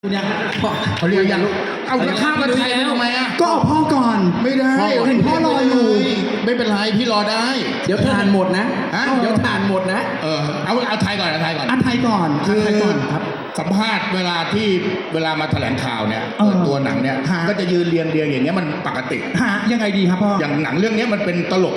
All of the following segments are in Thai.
เนี่ยเขาเรียกยังเอาแล้วข้ามมาไทยไปทำไมอะก็เอาพ่อก่อน ไม่ได้เห็นพ่อรออยู่ ไม่เป็นไรพี่รอได้ เดี๋ยวทานหมดนะฮะเดี๋ยวทานหมดนะ เออ เอาเอาไทยก่อนเอาไทยก่อนอันไทยก่อนคืนอไทยก่อนครับสัมภาษณ์เวลาที่เวลามาแถลงข่าวเนี่ยเออเปิดตัวหนังเนี่ยฮะก็จะยืนเรียงเรียงอย่างเงี้ยมันปกติฮะยังไงดีครับพ่ออย่างหนังเรื่องเนี้ยมันเป็นตลก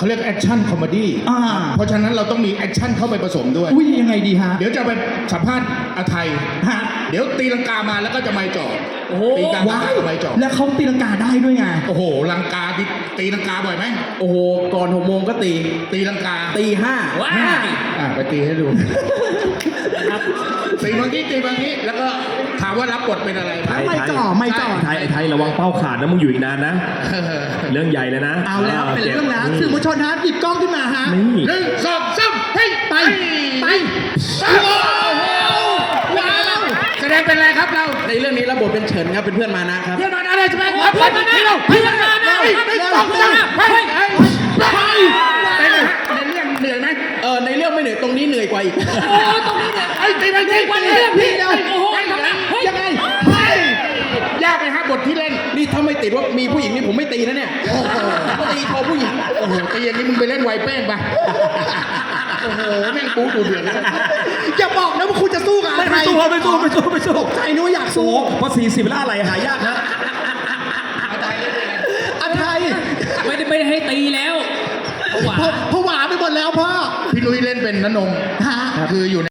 เขาเรียกแอคชั่นคอมเมดี้อ่า เพราะฉะนั้นเราต้องมีแอคชั่นเข้าไปผสมด้วย อุ้ยยังไงดีฮะเดี๋ยวจะไปสัมภาษณ์อาไทย ฮะ เดี๋ยวตีลังกามาแล้วก็จะไม่จ่อ โอ้โหตีกลางว้าอายกับไม่จ่อแล้วเขาตีลังกาได้ด้วยไง โอ้โหลังกาตีตีลังกาบ่อยไหมโอ้โห ก่อนหกโมงก็ตี ตีลังกาตีห้าว้าอ่าไปตีให้ดูตีบางทีตีบางทีแล้วก็ถามว่ารับบทเป็นอะไรครับไม่จ่อไม่จ่อไทยไอ้ไทยระวังเป้าขาดนะมึงอยู่อีกนานนะ เรื่องใหญ่เลยนะ เอาแล้วเป็นเรื่องแล้วสื่อมวลชนฮะหยิบกล้องขึ้นมาฮะนี่หนึ่ง แสดงเป็นอะไรครับเรา ในเรื่องนี้ระบบเป็นเฉินครับเป็นเพื่อนมานะครับ เพื่อนมาอะไรใช่ไหมเพื่อนมาเราเพื่อนมาเราไม่ต้องสามไปไปไปเป็นไงฮะในเรื่องเหนื่อยไหมเออในเรื่องไม่เหนื่อยตรงนี้เหนื่อยกว่าอีก โอ้ตรงนี้เนี่ยไอ้ตีไปตีไปเรื่องพี่เลยโอ้โหยังไงยากไหมฮะบทที่เล่น นี่ถ้าไม่ติดว่ามีผู้หญิงนี่ผมไม่ตีนะเนี่ย โอ้โหตีโชว์ผู้หญิง โอ้โหตีอย่างนี้มึงไปเล่นไวเป้งไป โอ้โหแม่งปูดูเดือดเลยอย่าบอกนะว่าคุณจะสู้กับอาไม่ไทไม่ยสู้ไม่สู้ไม่สู้ไม่สู้ใจนึกว่าอยากโอ้สู้โหเพราะสี่สิบล่าอะไรหายากนะอาไทยไม่ได้ไม่ได้ให้ตีแล้วหวาผผวาไปหมดแล้วพ่อพี่นุ้ยเล่นเป็นนนงฮะคืออยู่ใน